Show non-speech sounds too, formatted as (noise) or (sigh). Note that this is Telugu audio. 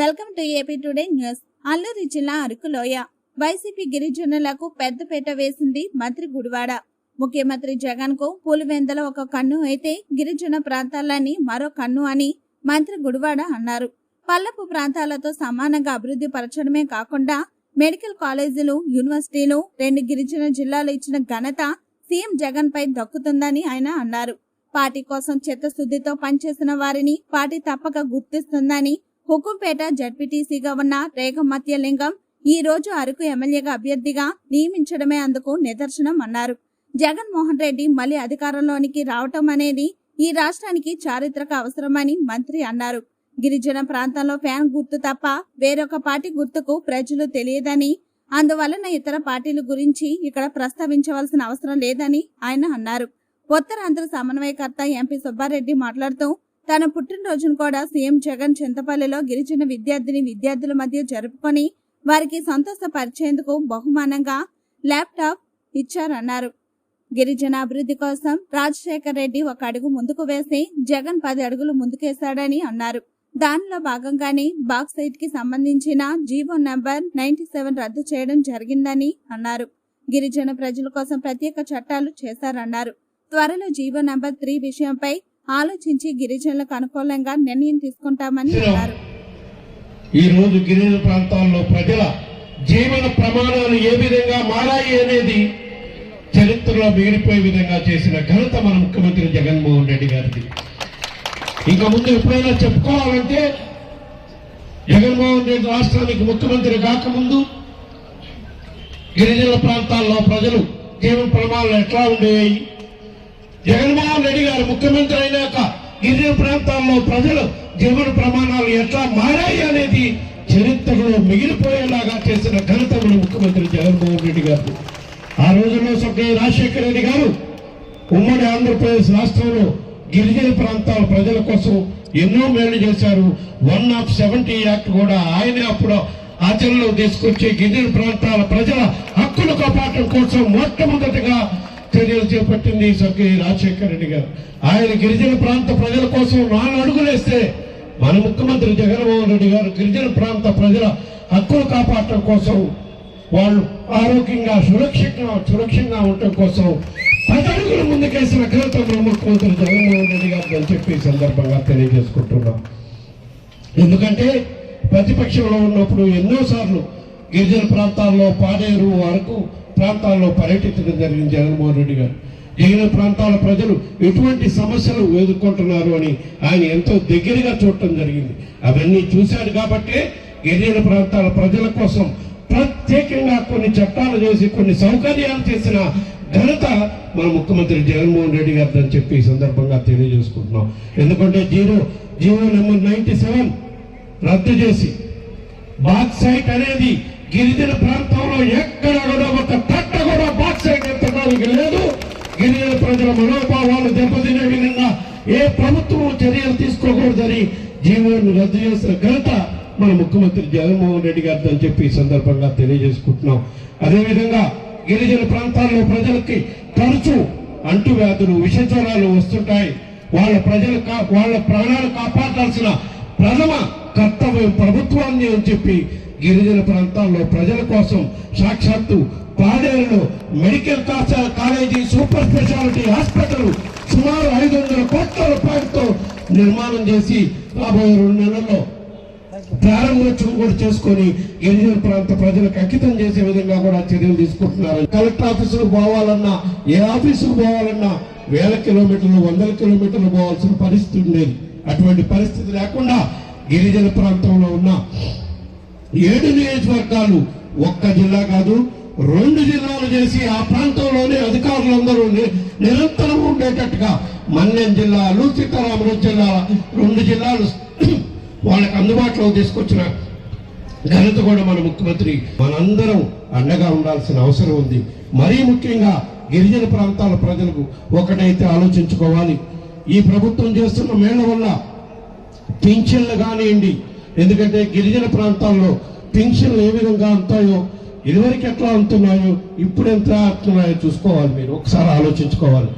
Welcome to AP today news. Alluri జిల్లా అరకులోయ వైసీపీ గిరిజనులకు పెద్దపేట వేసింది మంత్రి గుడివాడ. ముఖ్యమంత్రి జగన్కు పులివెందల ఒక కన్ను అయితే గిరిజన ప్రాంతాలని మరో కన్ను అని మంత్రి గుడివాడ అన్నారు. పల్లపు ప్రాంతాలతో సమానంగా అభివృద్ధి పరచడమే కాకుండా మెడికల్ కాలేజీలు యూనివర్సిటీలు రెండు గిరిజన జిల్లాలు ఇచ్చిన ఘనత సీఎం జగన్ పై దక్కుతుందని ఆయన అన్నారు. పార్టీ కోసం చిత్తశుద్ధితో పనిచేసిన వారిని పార్టీ తప్పక గుర్తిస్తుందని హుకుంపేట జడ్పీటీసీగా ఉన్న రేగమత్యలింగం ఈ రోజు అరకు ఎమ్మెల్యేగా అభ్యర్థిగా నియమించడమే అందుకు నిదర్శనం అన్నారు. జగన్మోహన్ రెడ్డి మళ్ళీ అధికారంలోనికి రావటం అనేది ఈ రాష్ట్రానికి చారిత్రక అవసరమని మంత్రి అన్నారు. గిరిజన ప్రాంతంలో ఫ్యాన్ గుర్తు తప్ప వేరొక పార్టీ గుర్తుకు ప్రజలు తెలియదని అందువలన ఇతర పార్టీల గురించి ఇక్కడ ప్రస్తావించవలసిన అవసరం లేదని ఆయన అన్నారు. ఉత్తరాంధ్ర సమన్వయకర్త ఎంపీ సుబ్బారెడ్డి మాట్లాడుతూ తన పుట్టినరోజును కూడా సీఎం జగన్ చింతపల్లిలో గిరిజన విద్యార్థిని విద్యార్థుల మధ్య జరుపుకొని వారికి సంతోషపరిచేందుకు బహుమానంగా ల్యాప్టాప్ ఇచ్చారన్నారు. గిరిజన అభివృద్ధి కోసం రాజశేఖర్ రెడ్డి ఒక అడుగు ముందుకు వేసి జగన్ పది అడుగులు ముందుకేశాడని అన్నారు. దానిలో భాగంగానే బాక్సైట్కి సంబంధించిన జీవో నంబర్ నైన్టీ సెవెన్ రద్దు చేయడం జరిగిందని అన్నారు. గిరిజన ప్రజల కోసం ప్రత్యేక చట్టాలు చేశారన్నారు. త్వరలో జీవో నంబర్ త్రీ విషయంపై ఆలోచించి గిరిజనులకు అనుకూలంగా నిర్ణయం తీసుకుంటామని అన్నారు. ఈ రోజు గిరిజన ప్రాంతాల్లో ప్రజల జీవన ప్రమాణాలు ఏ విధంగా మారాయి అనేది చరిత్రలో మిగిలిపోయే విధంగా చేసిన ఘనత మన ముఖ్యమంత్రి జగన్మోహన్ రెడ్డి గారిది. ఇంకా ముందు ఎప్పుడైనా చెప్పుకోవాలంటే జగన్మోహన్ రెడ్డి రాష్ట్రానికి ముఖ్యమంత్రి కాకముందు గిరిజన ప్రాంతాల్లో ప్రజలు జీవన ప్రమాణాలు ఎట్లా ఉండేవి? జగన్మోహన్ రెడ్డి గారు ముఖ్యమంత్రి అయినాక గిరిజన ప్రాంతాల్లో ప్రజలు జీవన ప్రమాణాలు ఎట్లా మారాయి అనేది చరిత్రలో మిగిలిపోయేలాగా చేసిన ఘనత మన ముఖ్యమంత్రి జగన్మోహన్ రెడ్డి గారు. ఆ రోజుల్లో స్వర్గీయ రాజశేఖర రెడ్డి గారు ఉమ్మడి ఆంధ్రప్రదేశ్ రాష్ట్రంలో గిరిజన ప్రాంతాల ప్రజల కోసం ఎన్నో మేలు చేశారు. వన్ ఆఫ్ సెవెంటీ యాక్ట్ కూడా ఆయనే అప్పుడు ఆచరణలో తీసుకొచ్చి గిరిజన ప్రాంతాల ప్రజల హక్కులు కాపాడటం కోసం మొట్టమొదటిగా చర్యలు చేపట్టింది స్వర్గీయ రాజశేఖర రెడ్డి గారు. ఆయన గిరిజన ప్రాంత ప్రజల కోసం నాలుగు అడుగులేస్తే మన ముఖ్యమంత్రి జగన్మోహన్ రెడ్డి గారు గిరిజన ప్రాంత ప్రజల హక్కులు కాపాడటం కోసం వాళ్ళు ఆరోగ్యంగా సురక్షితంగా సురక్షంగా ఉండటం కోసం పది అడుగుల ముందుకేసిన ఘనత మన ముఖ్యమంత్రి జగన్మోహన్ రెడ్డి గారు అని చెప్పి సందర్భంగా తెలియజేసుకుంటున్నాం. ఎందుకంటే ప్రతిపక్షంలో ఉన్నప్పుడు ఎన్నోసార్లు గిరిజన ప్రాంతాల్లో పాడేరు వరకు ప్రాంతాల్లో పర్యటించడం జరిగింది జగన్మోహన్ రెడ్డి గారు. గిరిజన ప్రాంతాల ప్రజలు ఎటువంటి సమస్యలు ఎదుర్కొంటున్నారు అని ఆయన ఎంతో దగ్గరగా చూడటం జరిగింది. అవన్నీ చూశాడు కాబట్టే గిరిజన ప్రాంతాల ప్రజల కోసం ప్రత్యేకంగా కొన్ని చట్టాలు చేసి కొన్ని సౌకర్యాలు చేసిన ఘనత మన ముఖ్యమంత్రి జగన్మోహన్ రెడ్డి గారు అని చెప్పి ఈ సందర్భంగా తెలియజేసుకుంటున్నాం. ఎందుకంటే zero GO number ninety seven రద్దు చేసి బాక్సైట్ అనేది గిరిజన ప్రాంతంలో ఎక్కడ కూడా ఒక తట్ట కూడా బాక్సైట్ ఎత్తడానికి లేదు. గిరిజన ప్రజల మనోభావాలు దెబ్బతినే విధంగా ఏ ప్రభుత్వం చర్యలు తీసుకోకూడదని జీవోను రద్దు చేసిన ఘనత మన ముఖ్యమంత్రి జగన్మోహన్ రెడ్డి గారితో అని చెప్పి సందర్భంగా తెలియజేసుకుంటున్నాం. అదేవిధంగా గిరిజన ప్రాంతాల్లో ప్రజలకి తరచూ అంటువ్యాధులు విషజ్వరాలు వస్తుంటాయి. వాళ్ళ ప్రజలు కా- వాళ్ళ ప్రాణాలు కాపాడాల్సిన ప్రథమ కర్తవ్యం ప్రభుత్వాన్ని అని చెప్పి గిరిజన ప్రాంతాల్లో ప్రజల కోసం సాక్షాత్తు పాడేరులో medical college super speciality hospital సుమారు ఐదు వందల కోట్ల రూపాయలతో నిర్మాణం చేసి రాబోయే రెండు నెలల్లో ప్రారంభోత్సవం కూడా చేసుకొని గిరిజన ప్రాంత ప్రజలకు అంకితం చేసే విధంగా కూడా చర్యలు తీసుకుంటున్నారు. కలెక్టర్ ఆఫీసుకు పోవాలన్నా ఏ ఆఫీసుకు పోవాలన్నా వేల కిలోమీటర్లు వందల కిలోమీటర్లు పోవాల్సిన పరిస్థితి ఉండేది. అటువంటి పరిస్థితి లేకుండా గిరిజన ప్రాంతంలో ఉన్న ఏడు నియోజకవర్గాలు ఒక్క జిల్లా కాదు రెండు జిల్లాలు చేసి ఆ ప్రాంతంలోనే అధికారులందరూ నిరంతరం ఉండేటట్టుగా మన్యం జిల్లాలు సీతారామరాజు జిల్లా రెండు జిల్లాలు (clears throat) వాళ్ళకి అందుబాటులో తీసుకొచ్చిన ఘనత కూడా మన ముఖ్యమంత్రి. మనందరం అండగా ఉండాల్సిన అవసరం ఉంది. మరీ ముఖ్యంగా గిరిజన ప్రాంతాల ప్రజలకు ఒకటైతే ఆలోచించుకోవాలి. ఈ ప్రభుత్వం చేస్తున్న మేళ వల్ల పింఛన్లు కానివ్వండి ఎందుకంటే గిరిజన ప్రాంతాల్లో పింఛన్లు ఏ విధంగా అంతాయో ఇదివరకు ఎట్లా అంటున్నాయో ఇప్పుడు ఎంత అంటున్నాయో చూసుకోవాలి మీరు. ఒకసారి ఆలోచించుకోవాలి.